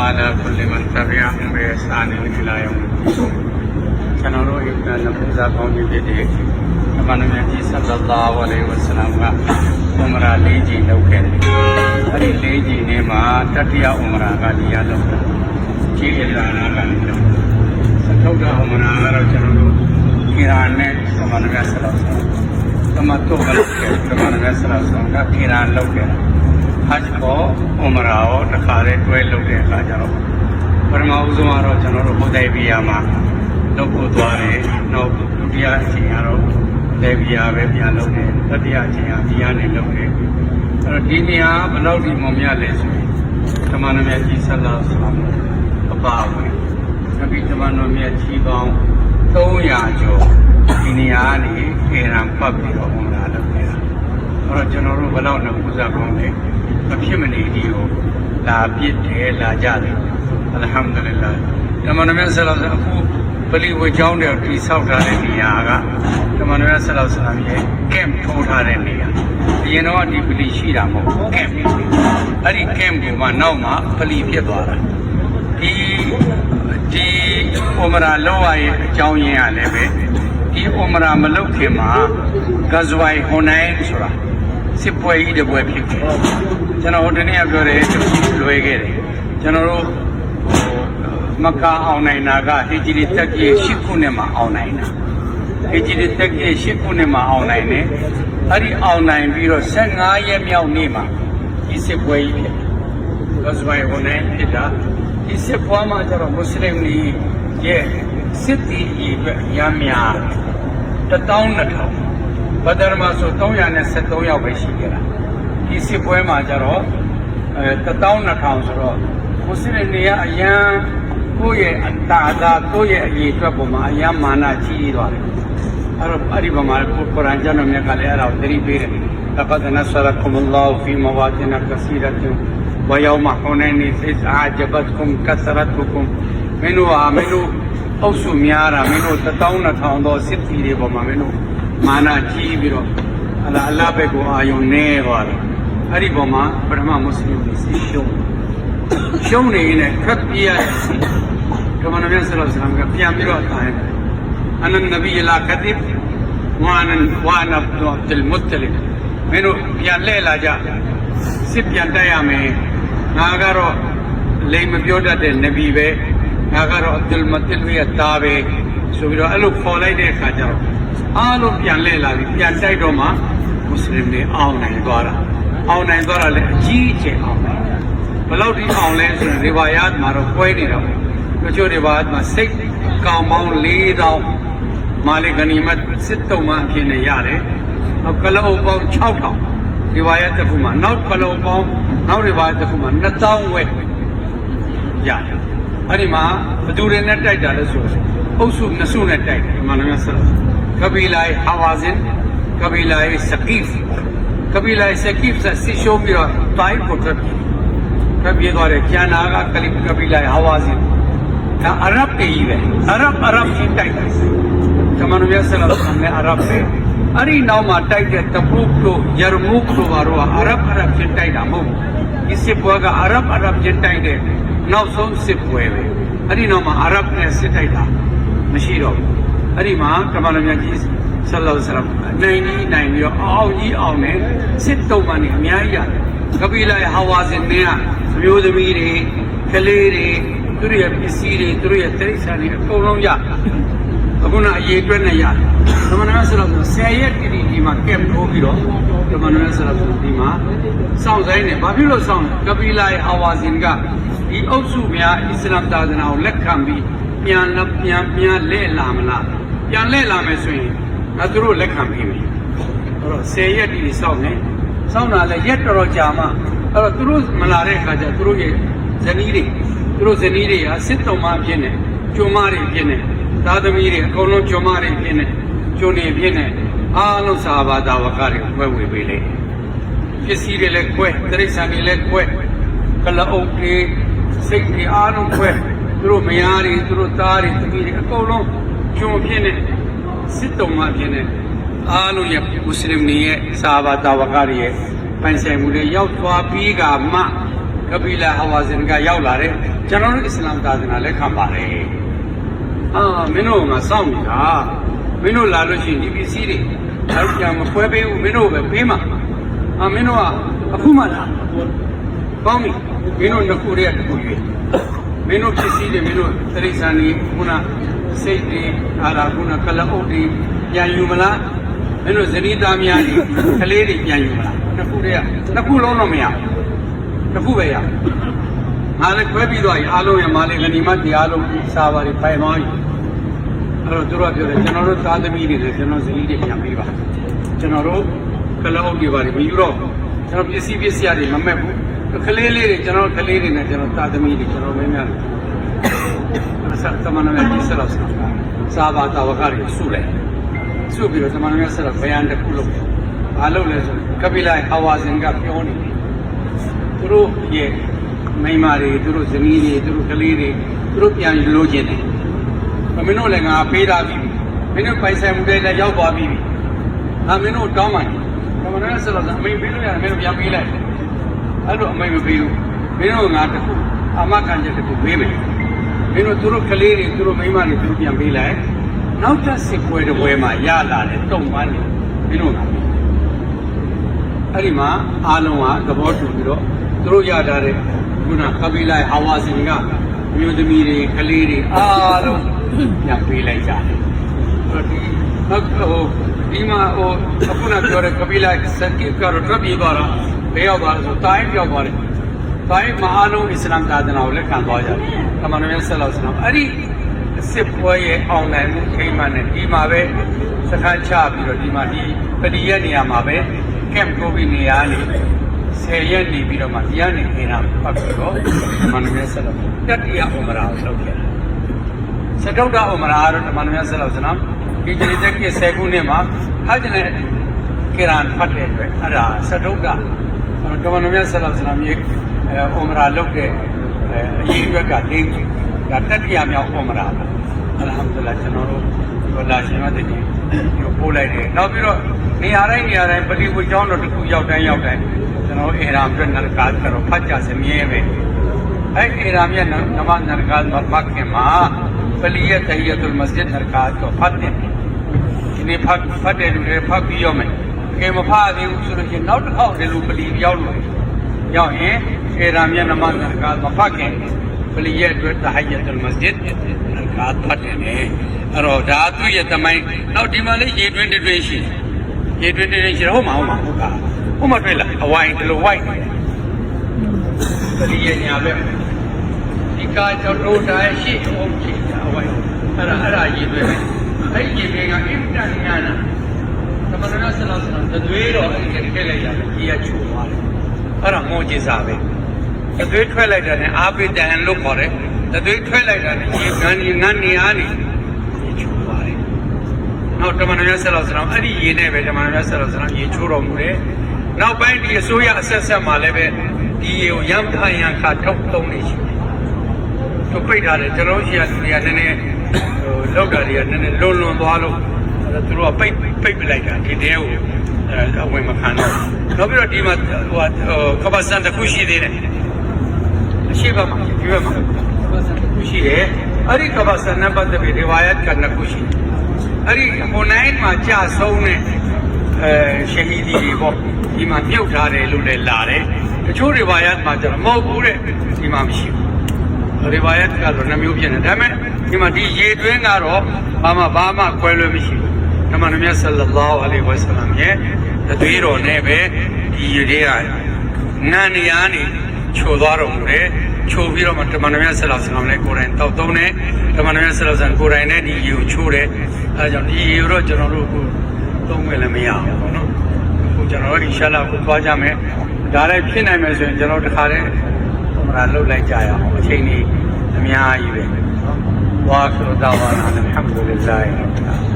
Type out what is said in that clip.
وعلى كل من تبعهم بإحسان إلى يوم الدين ကျွန်တော်တို့အစ္စလာမ်ပူဇာကောင်းကြီးဖြစ်တဲ့အမှန်တရားကြီးဆလ္လာလာဟူအလိုင်ဝဆလမ်ကဥမရာလေးကြီးလုပ်ခဲ့တယ်။အဲဒီလေးကြီးနေမှာတတိယဥမရာကဒီရလုပ်တယ်။ကြီးရလာနာကလည်းလုပ်တယ်။သထုတ်တာဥမရာကတော့ကျွန်တော်တို့ကိရာနဲ့သမဏဂဆလောဆမ်သမတ်တော့လုပ်ခဲ့သမဏဂဆလောဆမ်ကကိရာလုပ်ခဲ့။ ဟဂျ်ကိုဥမရာကိုတစ်ခါလေးတွဲလုပ်တဲ့အခါကျတော့ပထမဦးဆုံးကတော့ကျွန်တော်တို့ဟိုဒိုင်ဘီယာမှာလုပ်ဖို့သွားတယ်။နောက်ဒုတိယအချိန်ကတော့လေဗီယာပဲပြန်လုပ်တယ်။တတိယအချိန်ကဒီကနေလုပ်တယ်။အဲ့တော့ဒီနေရာဘယ်လောက်ဒီမုံမြလဲဆိုရင်ဓမ္မနမြတ်ကြီးဆလ္လာဆလမ်အပါဝင်။နဗီဓမ္မနမြတ်ကြီးပေါင်း300ကျော်ဒီနေရာကနေခေရန်ပတ်ပြီးတော့ဝင်လာလုပ်နေတာ။အဲ့တော့ကျွန်တော်တို့ ဘယ်လောက်နဲ့ပူဇော်ကောင်းလဲမဖြစ်မနေဒီကိုလာပြစ်တယ်လာကြတယ်။အလ်ဟမ်ဒူလ illah ဓမ္မနမြတ်ဆလ္လာအခုပလီဝေကျောင်းတွေတိဆောက်ထားတဲ့နေရာကတမန်တော်ဆလောဆလမ်ရဲ့ကမ်ထိုးထားတဲ့နေရာအရင်တော့ဒီပလီရှိတာမဟုတ်ဘူးကမ်အဲ့ဒီကမ်ကမှနောက်မှပလီဖြစ်သွားတာဒီဒီဥမရာလောဝရဲ့အကြောင်းရင်းကလည်းပဲဒီဥမရာမလုပ်ခင်မှာဂဇဝိုင်ဟွန်နိုင်ဆိုတာ စစ်ပွဲကြီးတစ်ပွဲဖြစ်ခဲ့ကျွန်တော်ဟိုတနေ့ကပြောတယ်သူကြီးလွဲခဲ့တယ်ကျွန်တော်တို့မက္ကာအောင်နိုင်တာကဟီဂျရီတက်ကြီး၈ခုနှစ်မှာအောင်နိုင်တာဟီဂျရီတက်ကြီး၈ခုနှစ်မှာအောင်နိုင်တယ်အဲ့ဒီအောင်နိုင်ပြီးတော့15ရက်မြောက်နေ့မှာဒီစစ်ပွဲကြီးဖြစ်တယ်ဘဇဝိုင်ဝင်နေဖြစ်တာဒီစစ်ပွဲမှာကျတော့မွတ်စလင်တွေရဲ့စစ်တီအရေးအတွက်အများများ12000 ဘဒရမဆို373ယောက်ပဲရှိခဲ့တာဒီစစ်ပွဲမှာကျတော့အဲ12000ဆိုတော့ကိုစစ်တဲ့နေရအရန်ကိုယ့်ရဲ့အတာသာကိုယ့်ရဲ့အရေးအတွက်ပုံမှာအရန်မာနကြီးသွားတယ်အဲ့တော့အဲ့ဒီပုံမှာကိုကုရ်အာန်ကျမ်းတော်မြတ်ကလည်းအဲ့ဒါကိုသတိပေးတယ်လကဒနဆရကုမလ္လာဟူဖီမဝါတိနာကစီရတ်ဝယောမဟူနိုင်းစ်အာဂျဘတ်ကုမ်ကဆရတ်ကုမ်မင်းတို့ဟာမင်းတို့အုပ်စုများတာမင်းတို့12000တော့စစ်တီတွေပေါ်မှာမင်းတို့ မာနကြီးပြီးတော့အလားအလားဘက်ကိုအာယုံနေသွားတယ်အဲ့ဒီပေါ်မှာပထမမွတ်စလင်တွေစီရှုံးရှုံးနေရင်လည်းခက်ပြရတဲ့စီကမန်နဘီဆလ္လာလဟ်အလัยဟိဝါဆလမ်ကပြန်ပြီးတော့တိုင်းအနန်နဘီလာကတိဘဝါနန်ဝါနဘ်ဒ်အလ်မုတလစ်မင်းတို့ပြန်လှည့်လာကြစစ်ပြန်တက်ရမယ်ငါကတော့လိမ်မပြောတတ်တဲ့နဗီပဲငါကတော့အဒ်လ်မတလ်ရဲ့သားပဲဆိုပြီးတော့အဲ့လိုခေါ်လိုက်တဲ့အခါကျတော့ အားလုံးပြန်လှည့်လာပြီးပြန်တိုက်တော့မှမွတ်စလင်တွေအောင်နိုင်သွားတာအောင်နိုင်သွားတာလည်းအကြီးအကျယ်အောင်နိုင်ဘယ်လောက်ဒီအောင်လဲဆိုရင်ရီဝါယတ်မှာတော့ပွဲနေတော့တချို့ရီဝါယတ်မှာစိတ်ကောင်ပေါင်း၄တောင်မာလီဂနီမတ်စစ်တုံးမှအဖြစ်နဲ့ရတယ်နောက်ကလောပေါင်း6000ရီဝါယတ်တစ်ခုမှာနောက်ကလောပေါင်းနောက်ရီဝါယတ်တစ်ခုမှာ2000ဝက်ရတယ်အဲ့ဒီမှာဘသူတွေနဲ့တိုက်တာလဲဆိုတော့အုပ်စုနှစ်စုနဲ့တိုက်တယ်ဒီမှာလည်းဆက်ကဘီလို င်ဟာဝါဇင်ကဘီလိုင်စကီဖ်ကဘီလိုင်စကီဖ်ဆက်စီရှိုးပြီးတော့တိုင်းကိုထွက်ပြေးထွက်ပြေးသွားတယ်ကျန်နာကကလီကဘီလိုင်ဟာဝါဇင်ဒါအရဗ်တွေကြီးပဲအရဗ်အရ ဗ်ချင်းတိုက်တယ်ကမန်ဝီဆလတ်ဆမ်နဲ့အရဗ်ပဲအဲ့ဒီနောက်မှာတိုက်တဲ့တပုတ်တို့ယရမုတ်တို့ဘာတို့ကအရဗ်အရဗ်ချင်းတိုက်တာမဟုတ်ဘူးဒီစစ်ပွဲကအရဗ်အရဗ်ချင်းတိုက်တဲ့နောက်ဆုံးစစ်ပွဲပဲအဲ့ဒီနောက်မှာအရဗ်နဲ့စစ်တိုက်တာမရှိတော့ဘူးအဲ့ဒီမှာကမန်မြတ်ကြီးဆလ္လာလဟ်ဆလမ်နိုင်ကြီးနိုင်ပြီးတော့အောင်ကြီးအောင်နဲ့စစ်တုံးမှနေအများကြီးရတယ်ကပီလာဟာဝါဇင်နဲ့ကမျိုးသမီးတွေကလေးတွေသူတို့ရဲ့ပစ္စည်းတွေသူတို့ရဲ့တိရစ္ဆာန်တွေအကုန်လုံးရအခုနအရေးအတွက်နဲ့ရတယ်ကမန်မြတ်ဆလ္လာလဟ်ဆယ်ရက်တိတိဒီမှာကက်ထိုးပြီးတော့ကမန်မြတ်ဆလ္လာလဟ်ဒီမှာစောင့်ဆိုင်နေဘာဖြစ်လို့စောင့်ကပီလာဟာဝါဇင်ကဒီအုပ်စုများအစ္စလာမ်သာသနာကိုလက်ခံပြီးပြန်လပြန်ပြန်လဲလာမလား ပြန်လဲလာမယ်ဆိုရင်ငါတို့လက်ခံပြီးမယ်အဲ့တော့10ရက်ဒီစောင့်နေစောင့်တာလည်းရက်တော်တော်ကြာမှအဲ့တော့သူတို့မလာတဲ့အခါကျသူတို့ရဲ့ဇနီးတွေသူတို့ဇနီးတွေကစစ်တုံမဖြစ်နေကျုံမတွေဖြစ်နေသားသမီးတွေအကုန်လုံးကျုံမတွေဖြစ်နေကျုံတွေဖြစ်နေအားလုံးစာဘာသာဝကတွေဝဲဝေပေးလေပစ္စည်းတွေလည်းကွဲတရိစ္ဆာန်တွေလည်းကွဲကလအုပ်တွေစိတ်တွေအားလုံးကွဲသူတို့မယားတွေသူတို့သားတွေသမီးတွေအကုန်လုံး ကျုံဖြစ်နေစစ်တုံမဖြစ်နေအားလုံးရဲ့မွတ်စလင်တွေရဲ့စာဘာသာဝကတွေရဲ့ပိုင်ဆိုင်မှုတွေရောက်သွားပြီးကမှကပီလာဟဝါဇင်ကရောက်လာတယ်ကျွန်တော်တို့အစ္စလာမ်သာသနာလက်ခံပါတယ်အာမင်းတို့ကစောင့်နေတာမင်းတို့လာလို့ရှိရင်ဒီပစ္စည်းတွေအဲ့ပြန်မခွဲပေးဘူးမင်းတို့ပဲပေးမှာအာမင်းတို့ကအခုမှလာကောင်းပြီမင်းတို့နှစ်ခုတည်းကတစ်ခုရွေးမင်းတို့ပစ္စည်းတွေမင်းတို့သရိษံတွေခုန စိတ်တွေအာရာခုနကလအုပ်တွေပြန်ယူမလားမင်းတို့ဇနီးသားများတွေကလေးတွေပြန်ယူမလားနှစ်ခုတည်းကနှစ်ခုလုံးတော့မရဘူးတစ်ခုပဲရငါလည်းခွဲပြီးတော့အားလုံးရမာလေးဂဏီမတ်တရားလုံးစာပါတွေပိုင်သွားပြီအဲ့တော့သူတို့ကပြောတယ်ကျွန်တော်တို့သားသမီးတွေလည်းကျွန်တော်ဇနီးတွေပြန်ပေးပါကျွန်တော်တို့ကလအုပ်တွေပါတွေမယူတော့ကျွန်တော်ပစ္စည်းပစ္စည်းတွေမမက်ဘူးကလေးလေးတွေကျွန်တော်ကလေးတွေနဲ့ကျွန်တော်သားသမီးတွေကျွန်တော်မင်းများတွေဆက် သမဏေကြီးဆက်တော့စာပါတာဝကတွေစုလိုက်စုပြီးတော့သမဏေဆက်တော့ဘယံတစ်ခုလုပ်အားလုပ်လဲဆိုကပိလိုက်အဝါဇင်ကပြောနေတယ်သူတို့ရဲ့မိန်းမတွေသူတို့ဇနီးတွေသူတို့ကလေးတွေသူတို့ပြန်လိုချင်တယ်မင်းတို့လည်းငါပေးတာပြီမင်းတို့ပိုင်ဆိုင်မှုတွေလည်းရောက်သွားပြီငါမင်းတို့တောင်းပါတယ်သမဏေဆက်တော့အမိန်ပေးလို့ရတယ်မင်းတို့ပြန်ပေးလိုက်အဲ့လိုအမိန်မပေးဘူးမင်းတို့ငါတခုအမကန်ချက်တခုပေးမယ် မင်းတို့သူတို့ကလေးတွေသူတို့မိန်းမတွေသူတို့ပြန်ပေးလိုက်နောက်ထပ်စစ်ပွဲတစ်ပွဲမှာရလာတယ်တုံပန်းတယ်မင်းတို့ကအဲ့ဒီမှာအားလုံးကသဘောတူပြီးတော့သူတို့ရထားတဲ့ခုနကပိလိုက်ဟာဝါစင်ကမြို့သမီးတွေကလေးတွေအားလုံးပြန်ပေးလိုက်ကြတယ်အဲ့ဒီနောက်ဟိုဒီမှာဟိုအခုနပြောတဲ့ကပိလိုက်စကိကတော့ထွက်ပြေးသွားတာဘယ်ရောက်သွားလဲဆိုတိုင်းပြောက်သွားတယ် တိုင်းမအားလုံးအစ္စလာမ်သာသနာကိုလက်ခံသွားကြတယ်။တမန်တော်ရဲ့ဆက်လောက်ဆလာအဲ့ဒီစစ်ပွဲရဲ့အောင်နိုင်မှုခိမှန်နဲ့ဒီမှာပဲစခန်းချပြီးတော့ဒီမှာဒီပတိရဲ့နေရာမှာပဲကမ်ကိုဗီနေရာနေဆယ်ရက်နေပြီးတော့မှဒီကနေခင်းတာပတ်ပြီးတော့တမန်တော်ရဲ့ဆက်လောက်တတိယဥမရာကိုလုပ်ခဲ့တာ။စတုဒ္ဒဥမရာတော့တမန်တော်ရဲ့ဆက်လောက်ဆလာဒီဂျရီတက်က10ခုနှစ်မှာဟဂျ်နဲ့ကိရန်ဖတ်တဲ့အတွက်အဲ့ဒါစတုဒ္ဒတမန်တော်ရဲ့ဆက်လောက်ဆလာမြေအဲဥမရာလုပ်တဲ့အရေးအက်က၄ခုဒါတတိယမြော က်ဥမရာပါအလ်ဟမ်ဒူလ ाह ကျွန်တော်တို့ဒီလာရှင်မတဲ့ဒီပို့လိုက်တယ်နောက်ပြီးတော့နေရာတိုင်းနေရာတိုင်းပလီဝကျောင်းတော်တစ်ခုရောက်တိုင်းရောက်တိုင်းကျွန်တော်အေရာမ်အတွက်နရကာတ်ကတော့ဖတ်ကြစမြဲပဲအဲ့အေရာမ်ရဲ့နမတ်နရကာတ်မတ်ခင်မှာပလီရဲ့တဟီယတ်လ်မစဂျစ်နရကာတ်ကိုဖတ်တယ်ဒီနေ့ဖတ်ဖတ်တယ်လူတွေဖတ်ပြီးရောမယ်ကဲမဖတ်သေးဘူးဆိုလို့ရှိရင်နောက်တစ်ခေါက်ဒီလိုပလီရောက်လို့ရောက်ရင် အေရာမ်ရဲ့နမတ်နရကာတ်မဖတ်ခင်ပလီရဲ့အတွက်တဟီယတ်လ်မစဂျစ်နရကာတ်ဖတ်တယ်အဲ့တော့ဒါသူ့ရဲ့တမိုင်းနောက်ဒီမှာလေးရေတွင်းတွင်းရှိရေတွင်းတွင်းရှိတော့ဟုတ်မှာဟုတ်မှာဟုတ်ကဟုတ်မှာတွေ့လားအဝိုင်းဒီလိုဝိုင်းပလီရဲ့ညာဘက်ဒီကာကျော်တို့တိုင်းရှိအောင်ရှိတာအဝိုင်းအဲ့ဒါအဲ့ဒါရေတွင်းပဲအဲ့ဒီရေတွင်းကအင်တန်ညာနာသမဏေဆလာဆလာတသွေးတော့အဲ့ဒီထည့်လိုက်ရတယ်ကြီးရချိုးသွားတယ်အဲ့ဒါမောจิตစာပဲ တသွေးထွက်လိုက်တာနဲ့အာပိတန်လို့ခေါ်တယ်တသွေးထွက်လိုက်တာနဲ့ရေငန်းငန်းနေအားနေရေချိုးသွားတယ်နောက်တမန်တော်ဆလာဆလာအဲ့ဒီရေနဲ့ပဲတမန်တော်ဆလာဆလာရေချိုးတော်မူတယ်နောက်ပိုင်းဒီအစိုးရအဆက်ဆက်မှာလည်းပဲဒီရေကိုရမ်းဖန်ရန်ခါထုတ်သုံးနေရှိတယ်သူပိတ်ထားတယ်ကျွန်တော်ရှိရလူတွေကနည်းနည်းဟိုလောက်တာတွေကနည်းနည်းလွန်လွန်သွားလို့သူတို့ကပိတ်ပိတ်ပလိုက်တာဒီတဲကိုအဲအဝင်မခံတော့နောက်ပြီးတော့ဒီမှာဟိုဟိုကပ္ပစံတစ်ခုရှိသေးတယ် အရှိဘက်မှာဒီဘက်မှာကပ္ပစံတစ်ခုရှိတယ်အဲ့ဒီကပ္ပစံနံပါတ်တစ်ဒီဝါယတ်ကနှစ်ခုရှိအဲ့ဒီဟိုနိုင်မှာကြာဆုံးတဲ့အဲရှဟီဒီတွေပေါ့ဒီမှာမြုပ်ထားတယ်လို့လည်းလာတယ်တချို့ဒီဝါယတ်မှာကျတော့မဟုတ်ဘူးတဲ့ဒီမှာမရှိဘူးရီဝါယတ်ကတော့နှမျိုးဖြစ်နေဒါပေမဲ့ဒီမှာဒီရေတွင်းကတော့ဘာမှဘာမှခွဲလွဲမရှိဘူးနမနမြတ်ဆလ္လာလာဟ်အလိုင်ဝါဆလမ်ရဲ့တသွေးတော်နဲ့ပဲဒီရေတွေကငန်နေရနေ ချိုသွားတော်မူတယ်ချိုပြီးတော့မှတမန်တော်မြတ်ဆလ္လာဆလမ်နဲ့ကိုယ်တိုင်တောက်သုံးတယ်တမန်တော်မြတ်ဆလ္လာဆလမ်ကိုယ်တိုင်နဲ့ဒီရေကိုချိုးတယ်အဲဒါကြောင့်ဒီရေကိုတော့ကျွန်တော်တို့အခုသုံးမယ်လည်းမရဘူးပေါ့နော်အခုကျွန်တော်တို့အင်ရှာလာကိုသွားကြမယ်ဒါလည်းဖြစ်နိုင်မယ်ဆိုရင်ကျွန်တော်တခါတည်းဟိုမှာလှုပ်လိုက်ကြရအောင်အချိန်ကြီးအများကြီးပဲနော်ဝါဆိုတော့ဝါနာအလ်ဟမ်ဒူလ illah